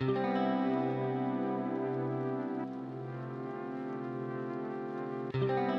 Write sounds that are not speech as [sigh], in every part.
Thank you.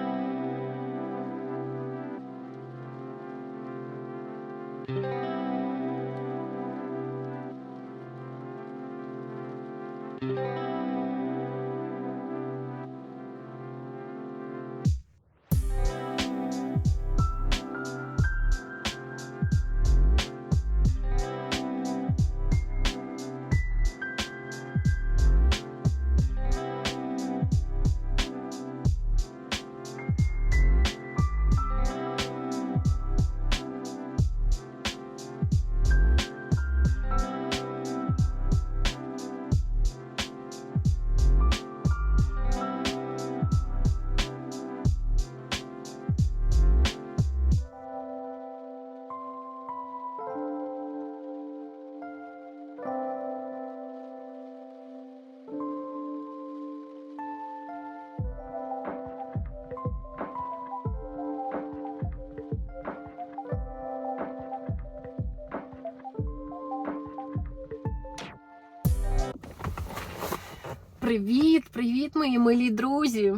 Привіт, привіт, мої милі друзі!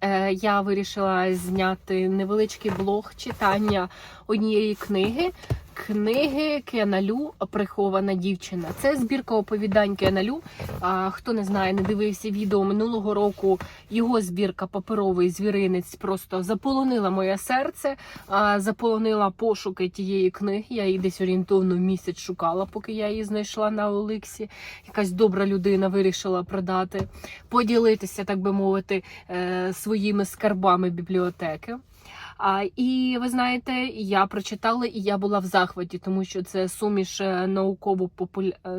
Е, я вирішила зняти невеличкий блог читання однієї книги. Книги Кеналю Прихована дівчина. Це збірка оповідань Кеналю. А, хто не знає, не дивився відео минулого року. Його збірка Паперовий звіринець просто заполонила моє серце, заполонила пошуки тієї книги. Я її десь орієнтовно місяць шукала, поки я її знайшла на Оликсі. Якась добра людина вирішила продати, поділитися, так би мовити, е, своїми скарбами бібліотеки. І ви знаєте, я прочитала і я була в захваті, тому що це суміш е, науково популь... е,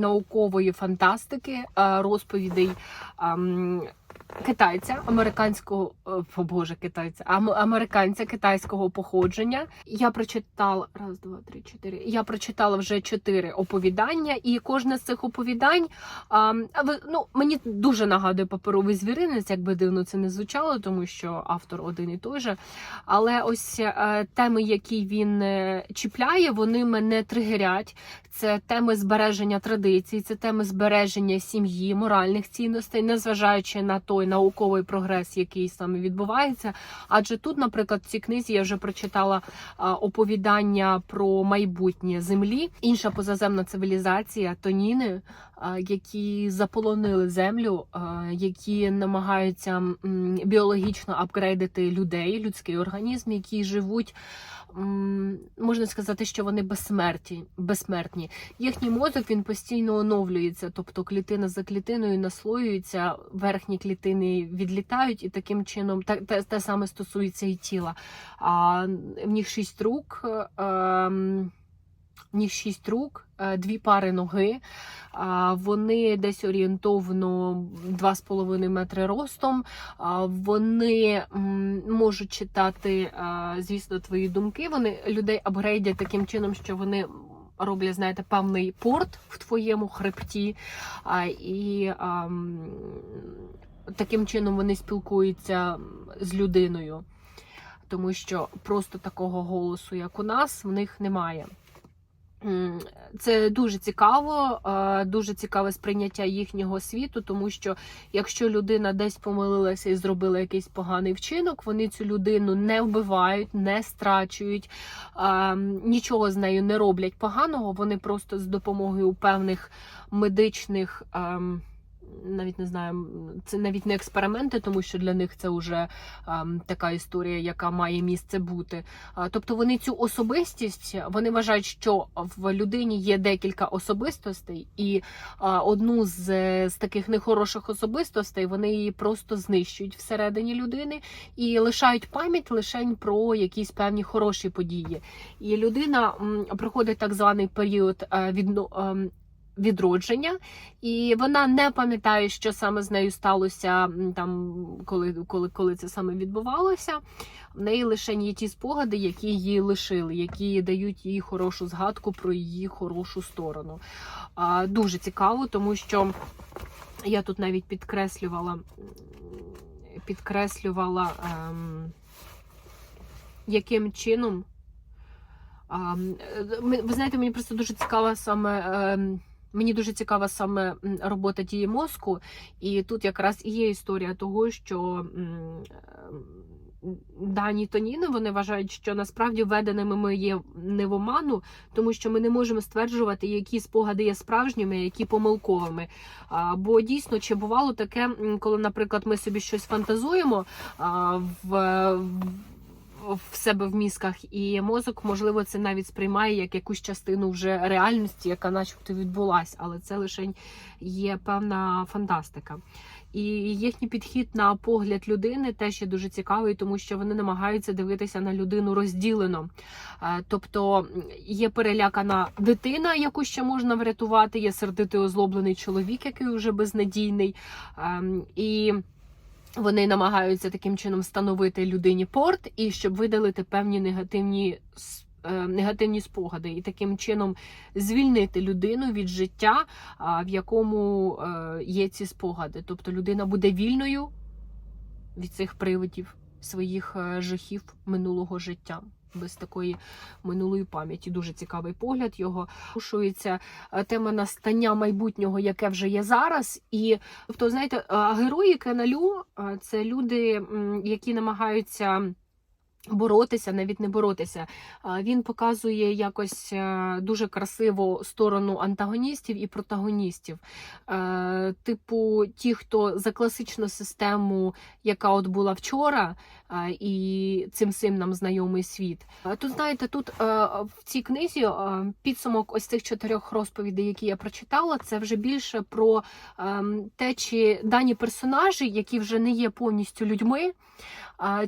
наукової фантастики, е, розповідей ам, китайця, американського е, о, боже, китайця, американця китайського походження. Я прочитала раз, два, три, чотири. Я прочитала вже чотири оповідання, і кожне з цих оповідань а ну, мені дуже нагадує паперовий звіринець, якби дивно це не звучало, тому що автор один і той же. Але ось е, теми, які він е, чіпляє, вони мене тригерять. Це теми збереження традицій, це теми збереження сім'ї, моральних цінностей, незважаючи на той науковий прогрес, який саме відбувається. Адже тут, наприклад, в цій книзі я вже прочитала оповідання про майбутнє землі, інша позаземна цивілізація, тоніни, які заполонили землю, які намагаються біологічно апгрейдити людей, людський організм, які живуть. Можна сказати, що вони безсмерті, безсмертні. Їхній мозок він постійно оновлюється, тобто клітина за клітиною наслоюється, верхні клітини відлітають, і таким чином те, те, те саме стосується і тіла. А в них шість рук. е, ем, в шість рук, е, дві пари ноги. Вони десь орієнтовно 2,5 метри ростом. Вони можуть читати, е, звісно, твої думки. Вони людей апгрейдять таким чином, що вони. Роблять, знаєте, певний порт в твоєму хребті, і а, таким чином вони спілкуються з людиною, тому що просто такого голосу, як у нас, в них немає. Це дуже цікаво, е, дуже цікаве сприйняття їхнього світу, тому що якщо людина десь помилилася і зробила якийсь поганий вчинок, вони цю людину не вбивають, не страчують, е, нічого з нею не роблять поганого. Вони просто з допомогою певних медичних. Ем, Навіть не знаю, це навіть не експерименти, тому що для них це вже ем, така історія, яка має місце бути. Тобто вони цю особистість вони вважають, що в людині є декілька особистостей, і одну з, з таких нехороших особистостей вони її просто знищують всередині людини і лишають пам'ять лише про якісь певні хороші події. І людина проходить так званий період е, відно. Ем, Відродження, і вона не пам'ятає, що саме з нею сталося там, коли, коли, коли це саме відбувалося. В неї лише є ті спогади, які її лишили, які дають їй хорошу згадку про її хорошу сторону. А, Дуже цікаво, тому що я тут навіть підкреслювала, підкреслювала, ем, яким чином. А, м, е, ви знаєте, мені просто дуже цікава саме ем, Мені дуже цікава саме робота дії мозку, і тут якраз і є історія того, що дані тоніни вони вважають, що насправді введеними ми є не в оману, тому що ми не можемо стверджувати, які спогади є справжніми, які помилковими. Бо дійсно чи бувало таке, коли, наприклад, ми собі щось фантазуємо в. В себе в мізках, і мозок, можливо, це навіть сприймає як якусь частину вже реальності, яка начебто відбулася, але це лише є певна фантастика. І їхній підхід на погляд людини теж є дуже цікавий, тому що вони намагаються дивитися на людину розділено. Е, Тобто є перелякана дитина, яку ще можна врятувати, є сердитий озлоблений чоловік, який вже безнадійний. Ем, І вони намагаються таким чином встановити людині порт, і щоб видалити певні негативні е, негативні спогади, і таким чином звільнити людину від життя, в якому е, є ці спогади. Тобто людина буде вільною від цих привидів, своїх е, жахів минулого життя. Без такої минулої пам'яті дуже цікавий погляд його порушується е, тема настання майбутнього, яке вже є зараз. І тобто, знаєте, е, герої Кеналю е, це люди, які намагаються. Боротися, навіть не боротися. Він показує якось е, дуже красиво сторону антагоністів і протагоністів. Е, Типу, ті, хто за класичну систему, яка от була вчора, е, і цим всім нам знайомий світ. Тут знаєте, тут в цій книзі підсумок ось цих чотирьох розповідей, які я прочитала, це вже більше про ем, те, чи дані персонажі, які вже не є повністю людьми.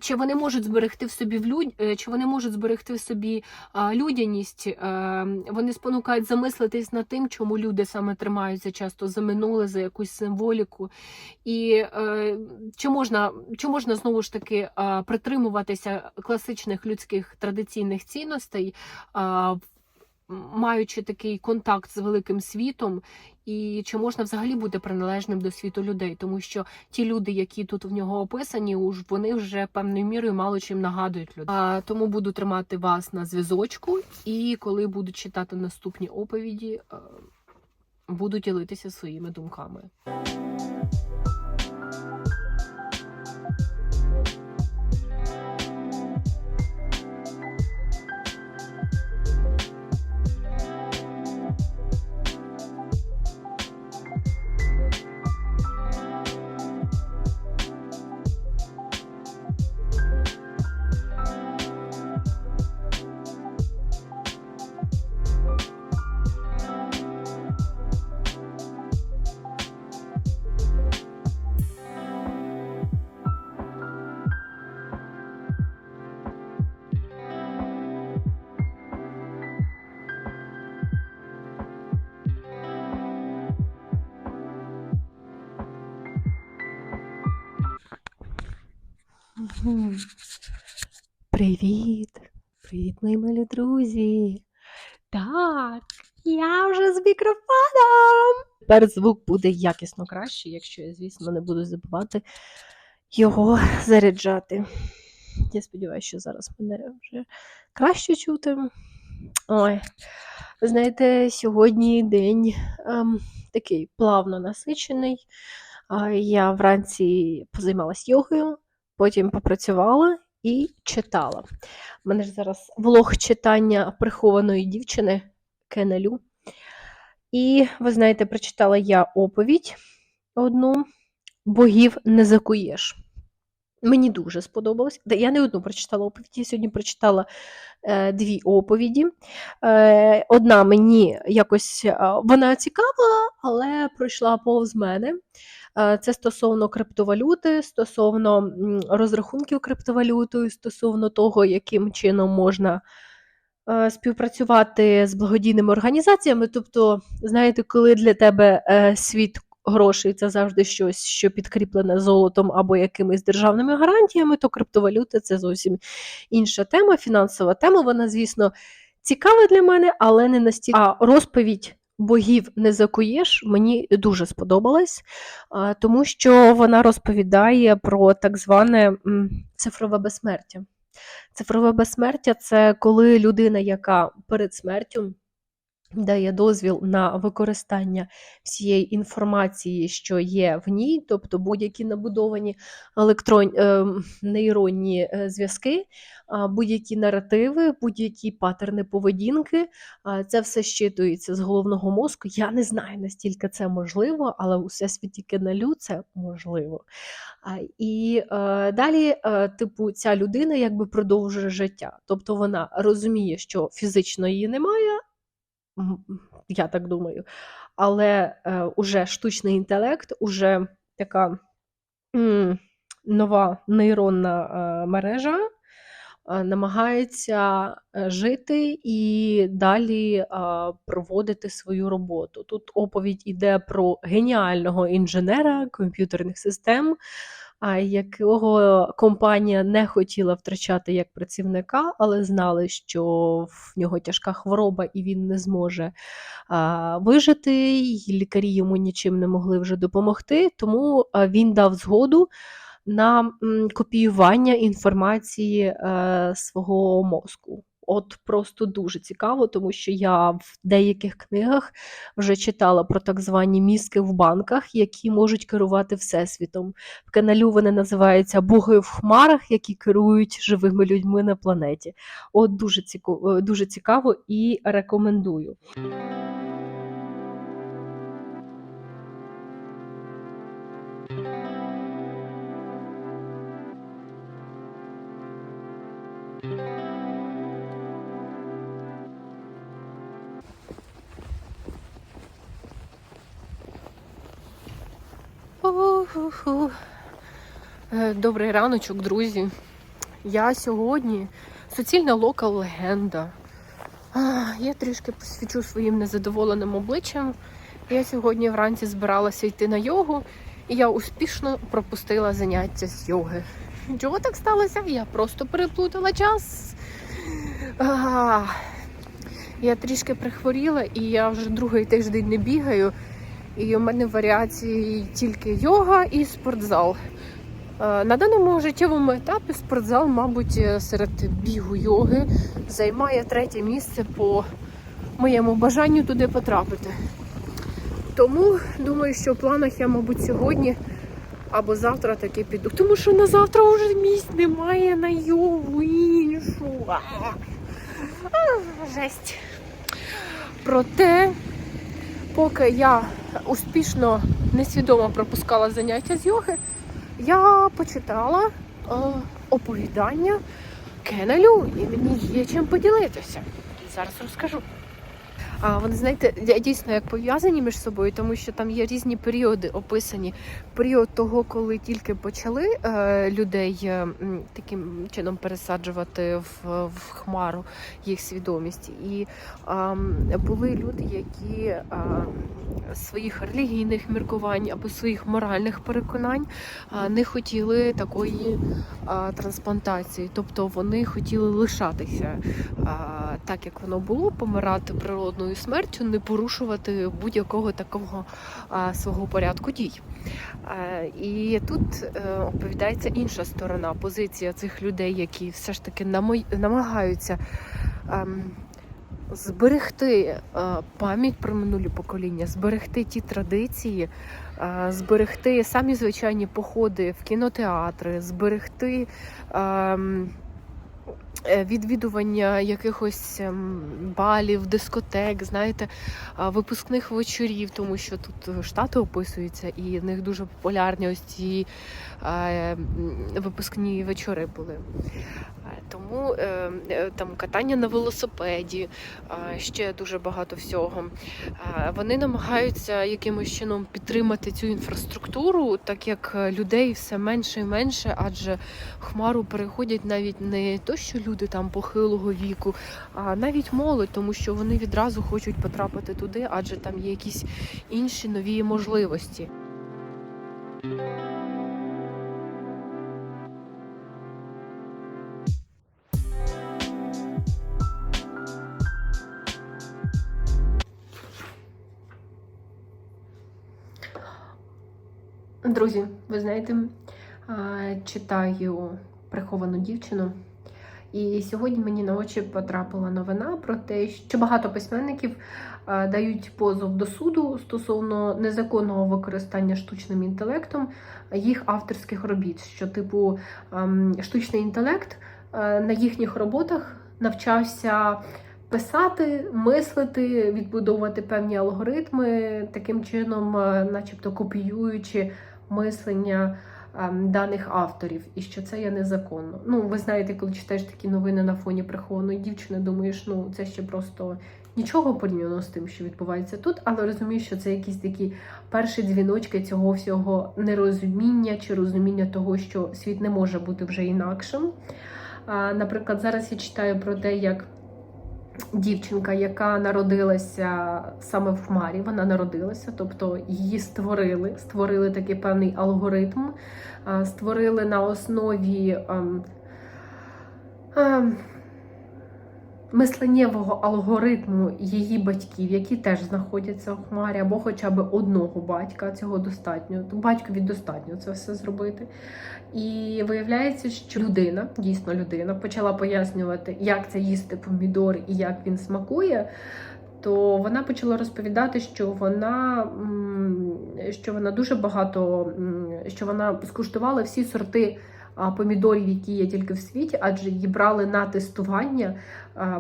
Чи вони можуть зберегти в собі в люд... е, чи вони можуть зберегти в собі людяність? Е, Вони спонукають замислитись над тим, чому люди саме тримаються часто за минуле, за якусь символіку. І е, чи можна, чи можна знову ж таки притримуватися класичних людських традиційних цінностей, маючи такий контакт з великим світом, і чи можна взагалі бути приналежним до світу людей, тому що ті люди, які тут в нього описані, уж вони вже певною мірою мало чим нагадують людей. А, тому буду тримати вас на зв'язочку, і коли буду читати наступні оповіді, е, буду ділитися своїми думками. Привіт! Привіт, мої милі друзі! Так, я вже з мікрофоном. Тепер звук буде якісно кращий, якщо я, звісно, не буду забувати його заряджати. Я сподіваюся, що зараз мене вже краще чути. Ой, ви знаєте, сьогодні день ем, такий плавно насичений. Я вранці позаймалась йогою, потім попрацювала і читала. У мене ж зараз влог читання прихованої дівчини Кенелю. І, ви знаєте, прочитала я оповідь одну богів не закуєш. Мені дуже сподобалось. Я не одну прочитала оповідь, я сьогодні прочитала е, дві оповіді. Е, одна мені якось е, вона цікава, але пройшла повз мене. Е, Це стосовно криптовалюти, стосовно розрахунків криптовалютою, стосовно того, яким чином можна е, співпрацювати з благодійними організаціями. Тобто, знаєте, коли для тебе е, світ грошей це завжди щось, що підкріплене золотом або якимись державними гарантіями, то криптовалюта це зовсім інша тема, фінансова тема. Вона, звісно, цікава для мене, але не настільки. А розповідь богів не закуєш мені дуже сподобалась, тому що вона розповідає про так зване цифрове безсмертя. Цифрове безсмертя це коли людина, яка перед смертю дає дозвіл на використання всієї інформації, що є в ній, тобто будь-які набудовані електрон... е, нейронні е, зв'язки, будь-які наративи, будь-які патерни поведінки. Це все щитується з головного мозку. Я не знаю, настільки це можливо, але у всесвіті Кеналю це можливо. І е, далі, типу, ця людина якби продовжує життя. Тобто вона розуміє, що фізично її немає, я так думаю. Але е, уже штучний інтелект, уже така м, нова нейронна е, мережа е, намагається е, жити і далі е, проводити свою роботу. Тут оповідь іде про геніального інженера комп'ютерних систем, якого компанія не хотіла втрачати як працівника, але знали, що в нього тяжка хвороба і він не зможе а, вижити, і лікарі йому нічим не могли вже допомогти. Тому а, він дав згоду на копіювання інформації е, свого мозку. От просто дуже цікаво, тому що я в деяких книгах вже читала про так звані мізки в банках, які можуть керувати всесвітом. В каналю вони називаються боги в хмарах, які керують живими людьми на планеті. От дуже цікаво, дуже цікаво і рекомендую. Уху. Е, Добрий раночок, друзі. Я сьогодні суцільна локал легенда. Я трішки посвічу своїм незадоволеним обличчям. Я сьогодні вранці збиралася йти на йогу, і я успішно пропустила заняття з йоги. Чого так сталося? Я просто переплутала час. Я трішки прихворіла, і я вже другий тиждень не бігаю. І у мене варіації тільки йога і спортзал. Е, На даному життєвому етапі спортзал, мабуть, е, серед бігу йоги займає третє місце по моєму бажанню туди потрапити. Тому думаю, що в планах я, мабуть, сьогодні або завтра таки піду. Тому що на завтра вже місць немає на йогу іншу. А, Жесть. Проте, поки я успішно несвідомо пропускала заняття з йоги, я почитала е, оповідання Кенелю, і мені є чим поділитися. Зараз розкажу. А вони, знаєте, дійсно як пов'язані між собою, тому що там є різні періоди описані. Період того, коли тільки почали е, людей е, таким чином пересаджувати в, в хмару їх свідомість. І були люди, які своїх релігійних міркувань або своїх моральних переконань не хотіли такої трансплантації. Тобто вони хотіли лишатися так, як воно було, помирати природною смертю, не порушувати будь-якого такого е, свого порядку дій. Е, І тут е, оповідається інша сторона, позиція цих людей, які все ж таки намагаються ем, зберегти е, пам'ять про минулі покоління, зберегти ті традиції, е, зберегти самі звичайні походи в кінотеатри, зберегти. Ем, е, Відвідування якихось ем, балів, дискотек, знаєте, випускних вечорів, тому що тут штати описуються, і в них дуже популярні ось ці е, випускні вечори були. Тому е, е, там катання на велосипеді, ще дуже багато всього. Вони намагаються якимось чином підтримати цю інфраструктуру, так як людей все менше і менше, адже хмару переходять навіть не то, що люди там похилого віку, а навіть молодь, тому що вони відразу хочуть потрапити туди, адже там є якісь інші нові можливості. Друзі, ви знаєте, читаю приховану дівчину. І сьогодні мені на очі потрапила новина про те, що багато письменників е, дають позов до суду стосовно незаконного використання штучним інтелектом їх авторських робіт. Що, типу, ем, штучний інтелект е, на їхніх роботах навчався писати, мислити, відбудовувати певні алгоритми, таким чином, е, начебто копіюючи мислення даних авторів, і що це є незаконно. Ну, ви знаєте, коли читаєш такі новини на фоні прихованої дівчини, думаєш, ну це ще просто нічого порівняно з тим, що відбувається тут, але розумієш, що це якісь такі перші дзвіночки цього всього нерозуміння чи розуміння того, що світ не може бути вже інакшим. А, Наприклад, зараз я читаю про те, як дівчинка, яка народилася саме в хмарі, вона народилася, тобто її створили, створили такий певний алгоритм, створили на основі. Мисленнєвого алгоритму її батьків, які теж знаходяться у хмарі, або хоча б одного батька, цього достатньо. То батькові достатньо це все зробити. І виявляється, що людина, дійсно людина, почала пояснювати, як це їсти помідор і як він смакує. То вона почала розповідати, що вона, що вона дуже багато, що вона скуштувала всі сорти помідорів, які є тільки в світі, адже її брали на тестування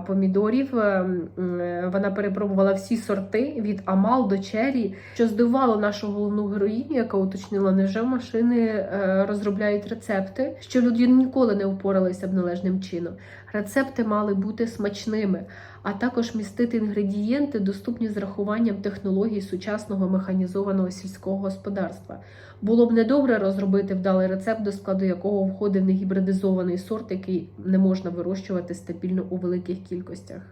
помідорів. Е, м, е, Вона перепробувала всі сорти від Амал до Чері, що здивувало нашу головну героїню, яка уточнила, невже машини е, розробляють рецепти, що люди ніколи не впоралися б належним чином. Рецепти мали бути смачними, а також містити інгредієнти, доступні з рахуванням технологій сучасного механізованого сільського господарства. Було б недобре розробити вдалий рецепт, до складу якого входив негібридизований сорт, який не можна вирощувати стабільно у великих кількостях.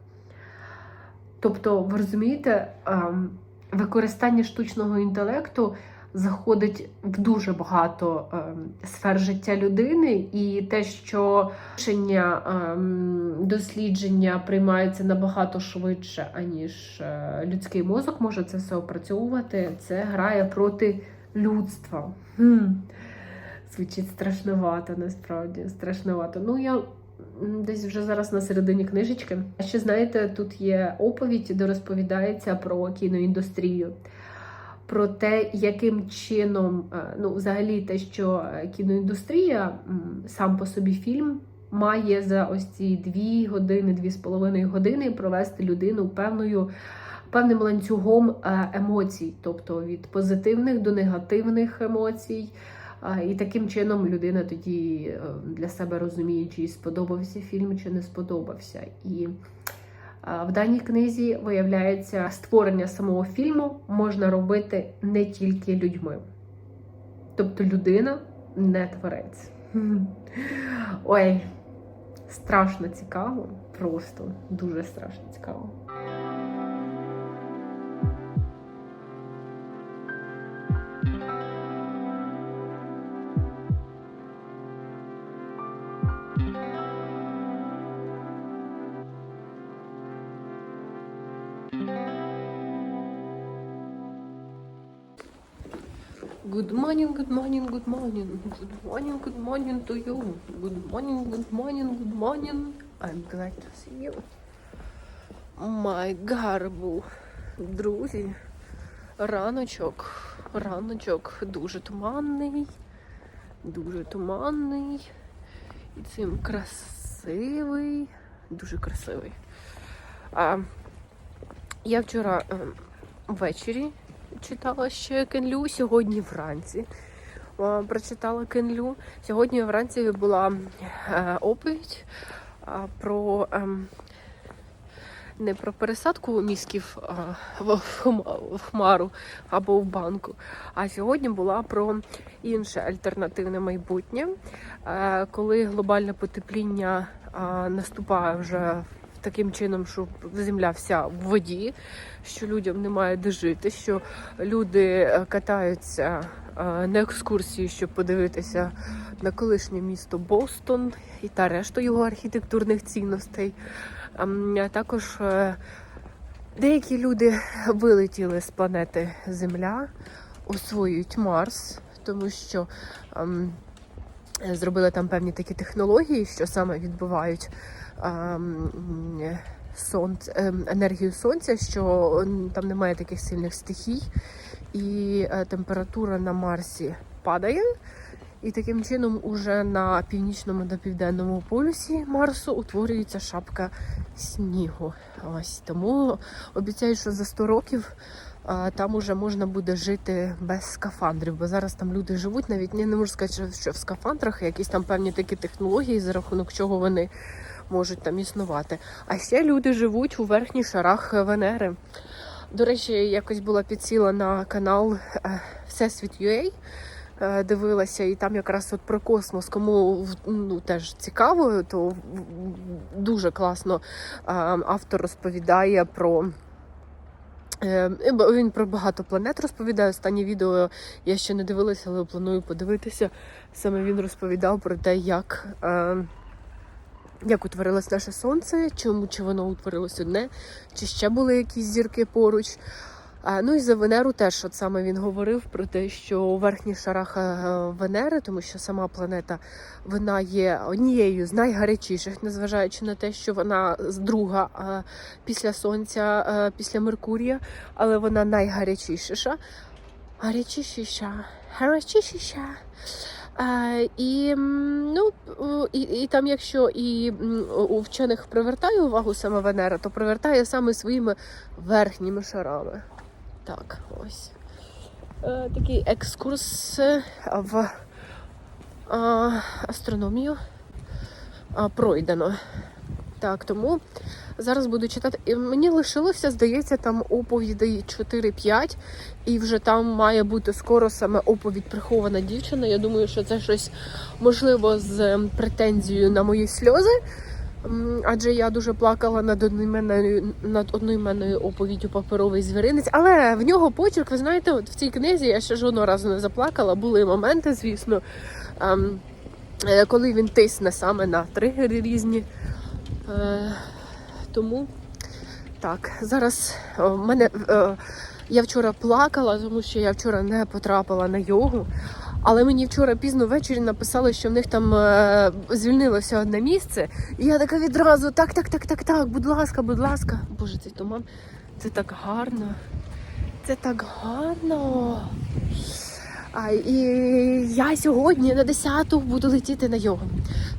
Тобто, ви розумієте, ем, використання штучного інтелекту заходить в дуже багато ем, сфер життя людини, і те, що рішення ем, дослідження приймаються набагато швидше, аніж е, людський мозок може це все опрацьовувати, це грає проти людства. Хм. Звучить страшновато, насправді страшновато. Ну, я десь вже зараз на середині книжечки. А ще знаєте, тут є оповідь, де розповідається про кіноіндустрію. Про те, яким чином, е, ну, взагалі, те, що кіноіндустрія, сам по собі фільм, має за ось ці дві години, дві з половиною години провести людину певною, певним ланцюгом е, емоцій, тобто від позитивних до негативних емоцій. І таким чином людина тоді е, для себе розуміє, чи сподобався фільм, чи не сподобався. І в даній книзі виявляється, створення самого фільму можна робити не тільки людьми. Тобто людина не творець. [laughs] Ой, страшно цікаво, просто дуже страшно цікаво. Good morning, good morning, good morning. Good morning, good morning to you. Good morning, good morning, good morning. I'm glad to see you. My garbu. Друзі, раночок, раночок дуже туманний, дуже туманний. І цим красивий, дуже красивий. А, я вчора ем, ввечері читала ще Кенлю, сьогодні вранці. Прочитала Кенлю. Сьогодні вранці була е, оповідь про ем, не про пересадку мізків в, хмару або в банку. А сьогодні була про інше альтернативне майбутнє, е, коли глобальне потепління наступає вже таким чином, що земля вся в воді, що людям немає де жити, що люди е, катаються е, на екскурсії, щоб подивитися на колишнє місто Бостон і та решта його архітектурних цінностей. Ем, А також е, деякі люди вилетіли з планети Земля, освоюють Марс, тому що ем, зробили там певні такі технології, що саме відбувають ем, енергію сонця, що там немає таких сильних стихій, і е, температура на Марсі падає. І таким чином, уже на північному та південному полюсі Марсу утворюється шапка снігу. Ось тому обіцяю, що за 100 років а, там уже можна буде жити без скафандрів, бо зараз там люди живуть, навіть не, не можу сказати, що в скафандрах якісь там певні такі технології, за рахунок чого вони можуть там існувати. А ще люди живуть у верхніх шарах Венери. До речі, якось була підсіла на канал е, Всесвіт UA, е, дивилася, і там якраз от про космос, кому ну, теж цікаво, то дуже класно е, автор розповідає про. Він про багато планет розповідає. Останнє відео я ще не дивилася, але планую подивитися. Саме він розповідав про те, як, як утворилось наше сонце, чому чи воно утворилось одне, чи ще були якісь зірки поруч. Ну і за Венеру теж от саме він говорив про те, що у верхніх шарах е, Венери, тому що сама планета вона є однією з найгарячіших, незважаючи на те, що вона друга е, після Сонця, е, після Меркурія, але вона найгарячіша. Гарячіша, гарячіша. І, ну, і, і там, якщо і у вчених привертає увагу саме Венера, то привертає саме своїми верхніми шарами. Так, ось. Е, такий екскурс в астрономію пройдено. Так, тому зараз буду читати. І мені лишилося, здається, там оповідей 4-5, і вже там має бути скоро саме оповідь прихована дівчина. Я думаю, що це щось можливо з ем, претензією на мої сльози. Адже я дуже плакала над одноіменною над одноіменною оповіддю паперовий звіринець. Але в нього почерк, ви знаєте, от в цій книзі я ще жодного разу не заплакала. Були моменти, звісно, ем, е, коли він тисне саме на тригери різні. Е, тому так, зараз в мене е, я вчора плакала, тому що я вчора не потрапила на йогу. Але мені вчора пізно ввечері написали, що в них там е, звільнилося одне місце. І я така відразу: так, так, так, так, так, будь ласка, будь ласка. Боже, цей туман, це так гарно. Це так гарно. А, і я сьогодні на 10-ту буду летіти на йогу.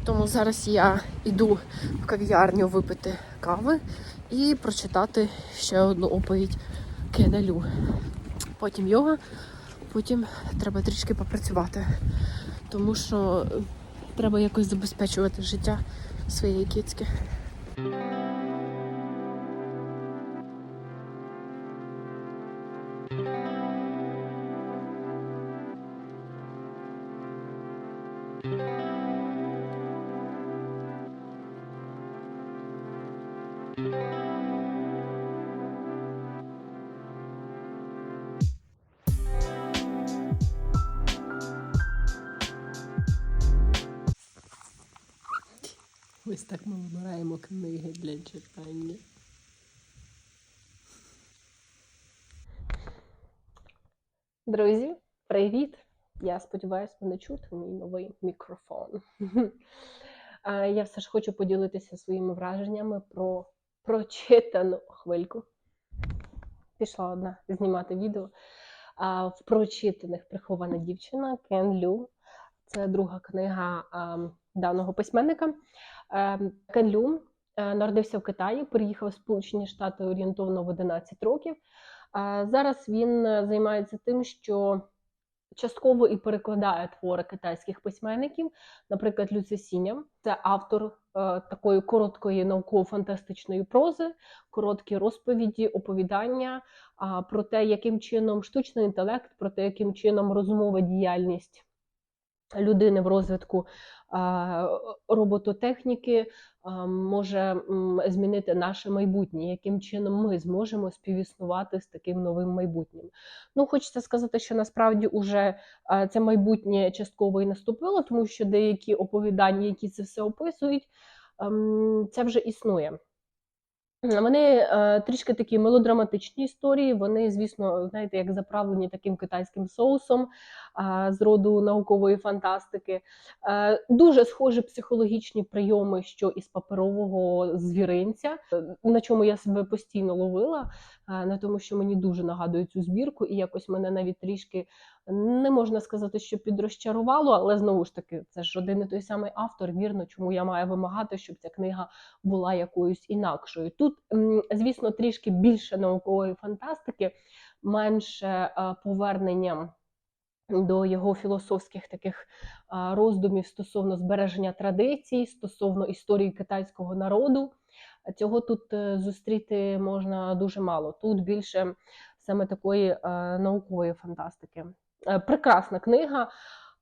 Тому зараз я йду в кав'ярню випити кави і прочитати ще одну оповідь Кенелю. Потім йога, потім треба трішки попрацювати, тому що треба якось забезпечувати життя своєї кіцьки. Ось так ми вибираємо книги для читання. Друзі, привіт! Я сподіваюся, мене чути мій новий мікрофон. [laughs] Я все ж хочу поділитися своїми враженнями про прочитану хвильку. Пішла одна знімати відео. В прочитаних прихована дівчина Кен Лю. Це друга книга даного письменника. Ем, Кен Лю е, народився в Китаї, переїхав в Сполучені Штати орієнтовно в 11 років. Зараз він е, займається тим, що частково і перекладає твори китайських письменників, наприклад, Лю Цесіня. Це автор е, такої короткої науково-фантастичної прози, короткі розповіді, оповідання про те, яким чином штучний інтелект, про те, яким чином розумова діяльність людини в розвитку робототехніки може змінити наше майбутнє, яким чином ми зможемо співіснувати з таким новим майбутнім. Ну, хочеться сказати, що насправді уже це майбутнє частково і наступило, тому що деякі оповідання, які це все описують, ем, це вже існує. Вони е, трішки такі мелодраматичні історії. Вони, звісно, знаєте, як заправлені таким китайським соусом е, з роду наукової фантастики. Е, дуже схожі психологічні прийоми, що із паперового звіринця, на чому я себе постійно ловила, на тому, що мені дуже нагадує цю збірку, і якось мене навіть трішки не можна сказати, що підрозчарувало, але знову ж таки, це ж один і той самий автор. Вірно, чому я маю вимагати, щоб ця книга була якоюсь інакшою. Тут, м, звісно, трішки більше наукової фантастики, менше е, повернення до його філософських таких роздумів стосовно збереження традицій, стосовно історії китайського народу. Цього тут е, зустріти можна дуже мало. Тут більше саме такої е, наукової фантастики. Е, прекрасна книга.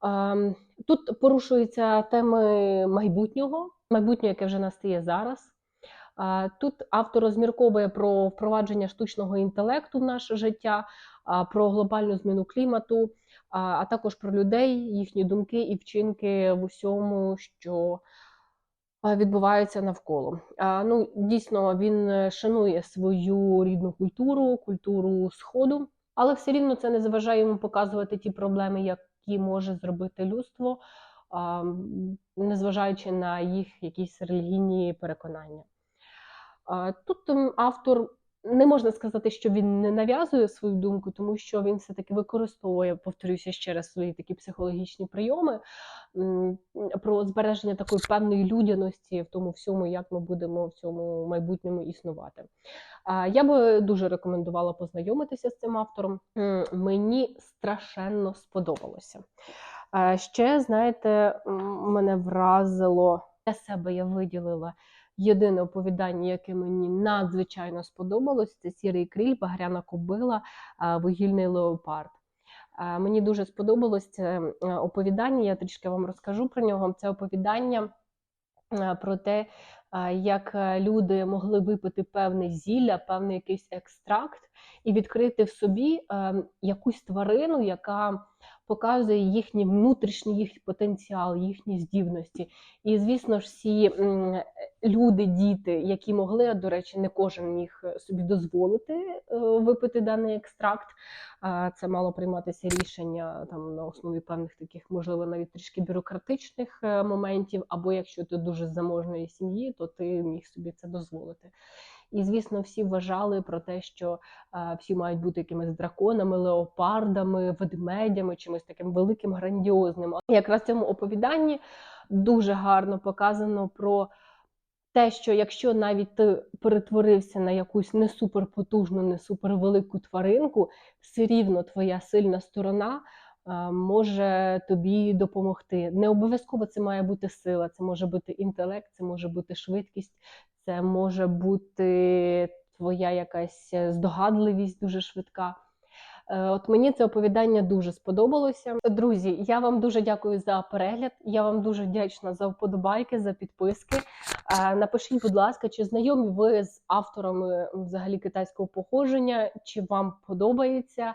Ем, Тут порушуються теми майбутнього, майбутнього, яке вже настає зараз. Тут автор розмірковує про впровадження штучного інтелекту в наше життя, про глобальну зміну клімату, а, а також про людей, їхні думки і вчинки в усьому, що відбувається навколо. Ну, дійсно, він е, шанує свою рідну культуру, культуру Сходу, але все рівно це не заважає йому показувати ті проблеми, які може зробити людство, незважаючи на їх якісь релігійні переконання. Тут автор не можна сказати, що він не нав'язує свою думку, тому що він все-таки використовує, повторюся ще раз, свої такі психологічні прийоми про збереження такої певної людяності в тому всьому, як ми будемо в цьому майбутньому існувати. Я би дуже рекомендувала познайомитися з цим автором. Мені страшенно сподобалося. Ще, знаєте, мене вразило для себе я виділила єдине оповідання, яке мені надзвичайно сподобалось, це Сірий кріль, Багряна кобила, Вугільний леопард. Мені дуже сподобалось це оповідання. Я трішки вам розкажу про нього. Це оповідання про те, як люди могли випити певне зілля, певний якийсь екстракт, і відкрити в собі е, якусь тварину, яка показує їхній внутрішній їх потенціал, їхні здібності. І, звісно ж, всі люди, діти, які могли, а, до речі, не кожен міг собі дозволити е, випити даний екстракт. Це мало прийматися рішення там на основі певних таких, можливо, навіть трішки бюрократичних е, моментів, або якщо ти дуже заможної сім'ї, то ти міг собі це дозволити. І, звісно, всі вважали про те, що е, всі мають бути якимись драконами, леопардами, ведмедями, чимось таким великим, грандіозним. Якраз в цьому оповіданні дуже гарно показано про те, що якщо навіть ти перетворився на якусь не суперпотужну, не супервелику тваринку, все рівно твоя сильна сторона. е, Може тобі допомогти. Не обов'язково це має бути сила, це може бути інтелект, це може бути швидкість, це може бути твоя якась здогадливість дуже швидка. Е, От мені це оповідання дуже сподобалося. Друзі, я вам дуже дякую за перегляд. Я вам дуже вдячна за вподобайки, за підписки. Е, Напишіть, будь ласка, чи знайомі ви з авторами взагалі китайського походження, чи вам подобається е,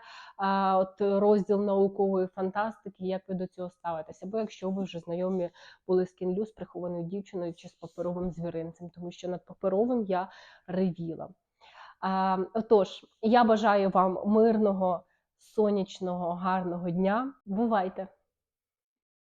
от розділ наукової фантастики, як ви до цього ставитеся? Або якщо ви вже знайомі були з кінлю з прихованою дівчиною чи з паперовим звіринцем, тому що над паперовим я ревіла. А, Отож, я бажаю вам мирного, сонячного, гарного дня. Бувайте!